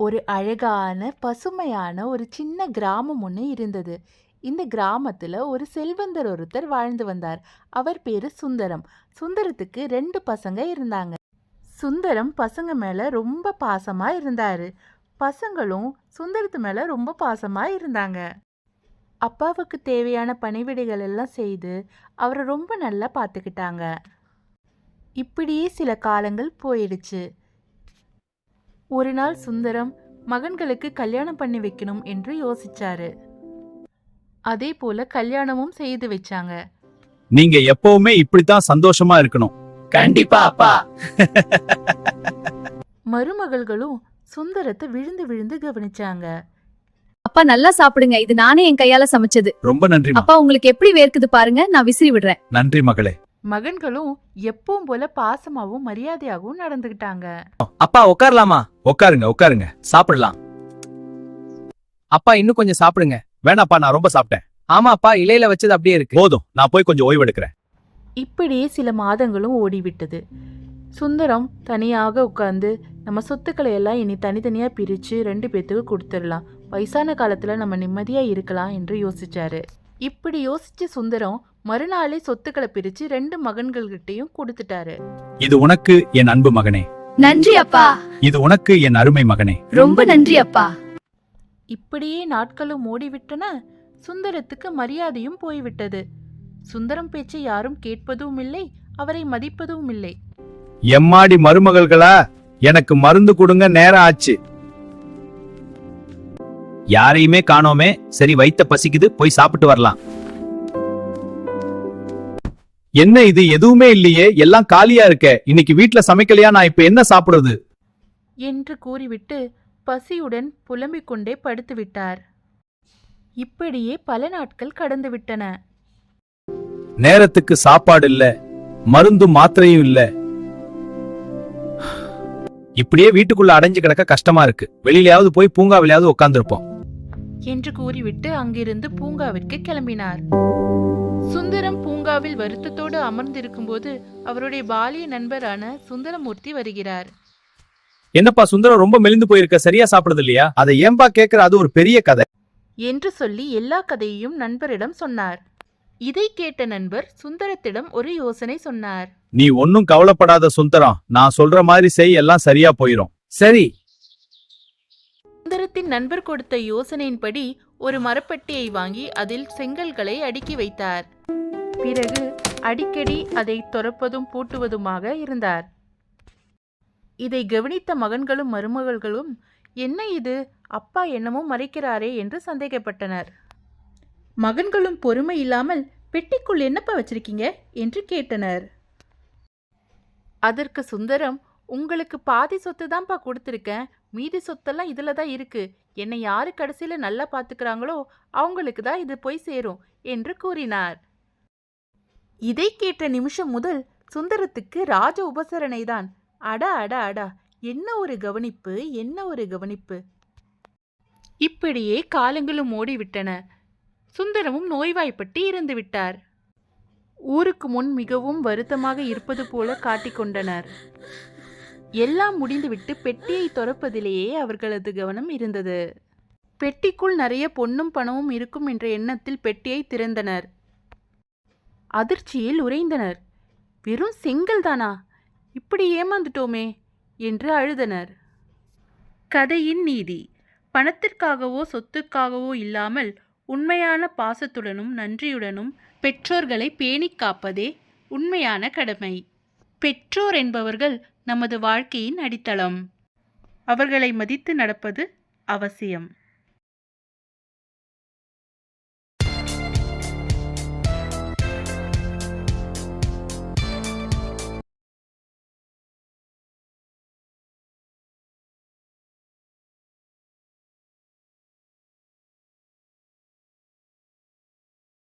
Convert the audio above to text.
ஒரு அழகான பசுமையான ஒரு சின்ன கிராமம் ஒன்று இருந்தது. இந்த கிராமத்தில் ஒரு செல்வந்தர் ஒருத்தர் வாழ்ந்து வந்தார். அவர் பேர் சுந்தரம். சுந்தரத்துக்கு ரெண்டு பசங்க இருந்தாங்க. சுந்தரம் பசங்க மேலே ரொம்ப பாசமாக இருந்தார். பசங்களும் சுந்தரத்து மேலே ரொம்ப பாசமாக இருந்தாங்க. அப்பாவுக்கு தேவையான பணிவிடைகள் எல்லாம் செய்து அவரை ரொம்ப நல்லா பார்த்துக்கிட்டாங்க இப்படியே சில காலங்கள் போயிடுச்சு. ஒரு நாள் சுந்தரம் மகன்களுக்கு கல்யாணம் பண்ணி வைக்கணும் என்று யோசிச்சாரு. அதே போல கல்யாணமும் செய்து வச்சாங்க. நீங்க எப்பவுமே இப்படித்தான் சந்தோஷமா இருக்கணும். கண்டிப்பா அப்பா. மருமகள்களும் சுந்தரத்தை விழுந்து விழுந்து கவனிச்சாங்க. அப்பா நல்லா சாப்பிடுங்க. இது நானே என் கையால சமைச்சது. ரொம்ப நன்றிமா அப்பா உங்களுக்கு எப்படி வேர்க்குது பாருங்க. நான் விசிறி விடுறேன். நன்றி மகளே. மகன்களும் எப்பவும் போல பாசமாவும் மரியாதையாகவும் நடந்துக்கிட்டாங்க அப்பா உட்காரலாமா? உட்காருங்க உட்காருங்க. சாப்பிடலாம். அப்பா இன்னும் கொஞ்சம் சாப்பிடுங்க. வேணாப்பா நான் ரொம்ப சாப்பிட்டேன். ஆமா அப்பா இலையில வச்சது அப்படியே இருக்கு. போதும் நான் போய் கொஞ்சம் ஓய்வு எடுக்கிறேன் இப்படியே சில மாதங்களும் ஓடிவிட்டது. சுந்தரம் தனியாக உட்கார்ந்து நம்ம சொத்துக்களை எல்லாம் இனி தனித்தனியாக பிரித்து ரெண்டு பேத்துக்கு கொடுத்துடலாம். வயசான காலத்தில் நம்ம நிம்மதியாக இருக்கலாம் என்று யோசிச்சாரு. இப்படி யோசிச்ச சுந்தரம் மறுநாளே சொத்துக்களை பிரித்து ரெண்டு மகன்கள்கிட்டையும் கொடுத்துட்டாரு. இது உனக்கு என் அன்பு மகனே. நன்றி அப்பா. இது உனக்கு என் அருமை மகனே. ரொம்ப நன்றி அப்பா. இப்படியே நாட்களும் ஓடிவிட்டன. சுந்தரத்துக்கு மரியாதையும் போய்விட்டது. சுந்தரம் பேச்சை யாரும் கேட்பதும் இல்லை அவரை மதிப்பதும் இல்லை எம்மாடி மருமகள்களா எனக்கு மருந்து கொடுங்க நேரம் ஆச்சு. யாரையுமே காணோமே. சரி வைத்த பசிக்குது போய் சாப்பிட்டு வரலாம். என்ன இது? எதுவுமே இல்லையே. எல்லாம் காலியா இருக்க. இன்னைக்கு வீட்ல சமைக்கலையா? நான் இப்ப என்ன சாப்பிடுறது? என்று கூறிவிட்டு பசியுடன் புலம்பிக் கொண்டே படுத்துவிட்டார் இப்படியே பல நாட்கள் கடந்துவிட்டன நேரத்துக்கு சாப்பாடு இல்ல. மருந்தும் மாத்திரையும் இல்ல. இப்படியே வீட்டுக்குள்ள அடைஞ்சு கிடக்க கஷ்டமா இருக்கு. வெளியிலயாவது போய் பூங்காவிலையாவது உட்கார்ந்திருப்போம். என்று கூறிவிட்டு அங்கிருந்து பூங்காவிற்கு கிளம்பினார். சுந்தரம் பூங்காவில் வருத்தத்தோடு அமர்ந்திருக்கும்போது அவருடைய பாலிய நண்பரான சுந்தரமூர்த்தி வருகிறார். என்னப்பா சுந்தரம் ரொம்ப மெலிந்து போயிருக்க சரியா சாப்பிடுறது இல்லையா அதை ஏன்பா கேக்குற அது ஒரு பெரிய கதை. என்று சொல்லி எல்லா கதையையும் நண்பரிடம் சொன்னார். இதை கேட்ட நண்பர் சுந்தரத்திடம் ஒரு யோசனை சொன்னார். நீ ஒன்னும் கவலைப்படாத சுந்தரம் நான் சொல்ற மாதிரி செய் எல்லாம் சரியா போயிரும். சரி சுந்தரத்தின் நண்பர் கொடுத்த யோசனையின்படி ஒரு மரப்பெட்டியை வாங்கி அதில் செங்கல்களை அடுக்கி வைத்தார். பிறகு அடிக்கடி அதை துறப்பதும் பூட்டுவதுமாக இருந்தார். இதை கவனித்த மகன்களும் மருமகள்களும் என்ன இது? அப்பா என்னமோ மறைக்கிறாரே என்று சந்தேகப்பட்டனர். மகன்களும் பொறுமை இல்லாமல் பெட்டிக்குள் என்னப்பா வச்சிருக்கீங்க? என்று கேட்டனர். அதற்கு சுந்தரம் உங்களுக்கு பாதி சொத்து தான்ப்பா கொடுத்துருக்கேன். மீதி சொத்தெல்லாம் இதில் தான் இருக்கு. என்னை யாரு கடைசியில் நல்லா பார்த்துக்கிறாங்களோ அவங்களுக்கு தான் இது போய் சேரும் என்று கூறினார். இதை கேட்ட நிமிஷம் முதல் சுந்தரத்துக்கு ராஜ உபசரணை தான் அடா அடா அடா என்ன ஒரு கவனிப்பு என்ன ஒரு கவனிப்பு? இப்படியே காலங்களும் ஓடிவிட்டன. சுந்தரமும் நோய்வாய்ப்பட்டு இறந்து விட்டார். ஊருக்கு முன் மிகவும் வருத்தமாக இருப்பது போல காட்டிக்கொண்டனர் எல்லாம் முடிந்துவிட்டு பெட்டியை துறப்பதிலேயே அவர்களது கவனம் இருந்தது. பெட்டிக்குள் நிறைய பொன்னும் பணமும் இருக்கும் என்ற எண்ணத்தில் பெட்டியை திறந்தனர். அதிர்ச்சியில் உறைந்தனர். வெறும் செங்கல் தானா? இப்படி ஏமாந்துட்டோமே என்று அழுதனர். கதையின் நீதி. பணத்திற்காகவோ சொத்துக்காகவோ இல்லாமல் உண்மையான பாசத்துடனும் நன்றியுடனும் பெற்றோர்களை பேணிக் காப்பதே உண்மையான கடமை. பெற்றோர் என்பவர்கள் நமது வாழ்க்கையின் அடித்தளம். அவர்களை மதித்து நடப்பது அவசியம்.